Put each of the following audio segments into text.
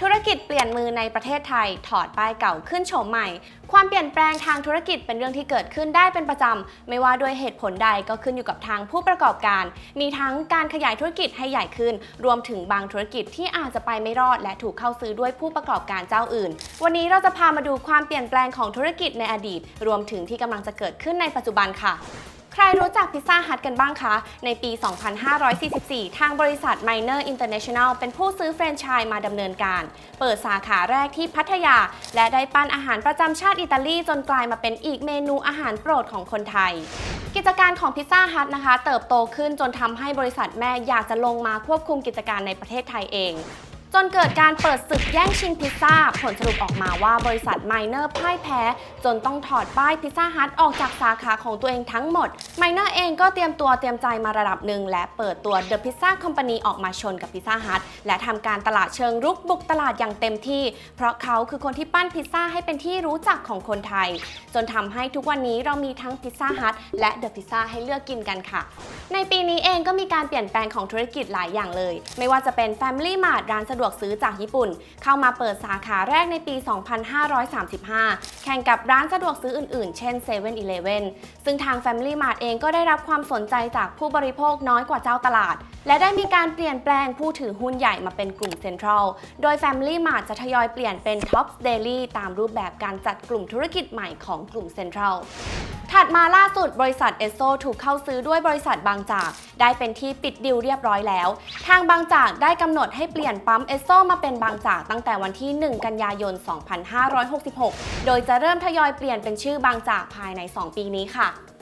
ธุรกิจเปลี่ยนมือในประเทศไทย ถอดป้ายเก่าขึ้นโฉมใหม่ ความเปลี่ยนแปลงทางธุรกิจเป็นเรื่องที่เกิดขึ้นได้เป็นประจำ ไม่ว่าด้วยเหตุผลใดก็ขึ้นอยู่กับทางผู้ประกอบการ มีทั้งการขยายธุรกิจให้ใหญ่ขึ้น รวมถึงบางธุรกิจที่อาจจะไปไม่รอด และถูกเข้าซื้อด้วยผู้ประกอบการเจ้าอื่น วันนี้เราจะพามาดูความเปลี่ยนแปลงของธุรกิจในอดีต รวมถึงที่กำลังจะเกิดขึ้นในปัจจุบันค่ะ ใครรู้จักพิซซ่าฮัทกันบ้างคะ ในปี 2544 ทางบริษัท Miner International เป็นผู้ซื้อแฟรนไชส์มาดำเนินการ เปิดสาขาแรกที่พัทยา และได้ปั้นอาหารประจำชาติอิตาลีจนกลายมาเป็นอีกเมนูอาหารโปรดของคนไทยกิจการของพิซซ่าฮัทนะคะ เติบโตขึ้นจนทำให้บริษัทแม่อยากจะลงมาควบคุมกิจการในประเทศไทยเอง จนเกิดการเปิดศึกแย่งชิงพิซซ่า ผลสรุปออกมาว่าบริษัทไมเนอร์พ่ายแพ้ จนต้องถอดป้ายพิซซ่าฮัทออกจากสาขาของตัวเองทั้งหมดไมเนอร์เองก็เตรียมตัวเตรียมใจมาระดับหนึ่ง และเปิดตัว The Pizza Company ออกมาชนกับพิซซ่าฮัทและทำการตลาดเชิงรุกบุกตลาดอย่างเต็มที่ เพราะเขาคือคนที่ปั้นพิซซ่าให้เป็นที่รู้จักของคนไทย จนทำให้ทุกวันนี้เรามีทั้งพิซซ่าฮัทและ The Pizza ให้เลือกกินกันค่ะ ในปีนี้เองก็มีการเปลี่ยนแปลงของธุรกิจหลายอย่างเลย ไม่ว่าจะเป็น Family Mart ร้านสะดวกซื้อจากญี่ปุ่น เข้ามาเปิดสาขาแรกในปี 2535 แข่งกับร้านสะดวกซื้ออื่นๆ เช่น7 e เ e ่ e อซึ่งทาง Family Mart เองก็ได้รับความสนใจจากผู้บริโภคน้อยกว่าเจ้าตลาด และได้มีการเปลี่ยนแปลงผู้ถือหุ้นใหญ่มาเป็นกลุ่ม Central โดย Family Mart จะทยอยเปลี่ยนเป็น Top Daily ตามรูปแบบการจัดกลุ่มธุรกิจใหม่ของกลุ่ม Central ถัดมาล่าสุดบริษัทเอสโซถูกเข้าซื้อด้วยบริษัทบางจาก ได้เป็นที่ปิดดิวเรียบร้อยแล้ว ทางบางจากได้กำหนดให้เปลี่ยนปั๊มเอสโซมาเป็นบางจากตั้งแต่วันที่ 1 กันยายน 2566 โดยจะเริ่มทยอยเปลี่ยนเป็นชื่อบางจากภายใน 2 ปีนี้ค่ะ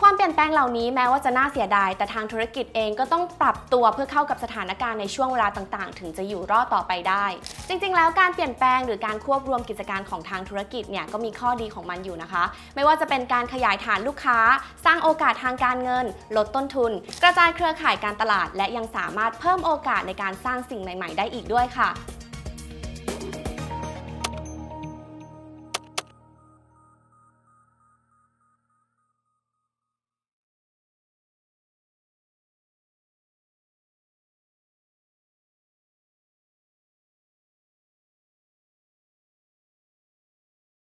ความเปลี่ยนแปลงเหล่านี้แม้ว่าจะน่าเสียดาย แต่ทางธุรกิจเองก็ต้องปรับตัวเพื่อเข้ากับสถานการณ์ในช่วงเวลาต่างๆ ถึงจะอยู่รอดต่อไปได้ จริงๆ แล้วการเปลี่ยนแปลงหรือการควบรวมกิจการของทางธุรกิจเนี่ยก็มีข้อดีของมันอยู่นะคะ ไม่ว่าจะเป็นการขยายฐานลูกค้า สร้างโอกาสทางการเงิน ลดต้นทุน กระจายเครือข่ายการตลาด และยังสามารถเพิ่มโอกาสในการสร้างสิ่งใหม่ ๆ ได้อีกด้วยค่ะ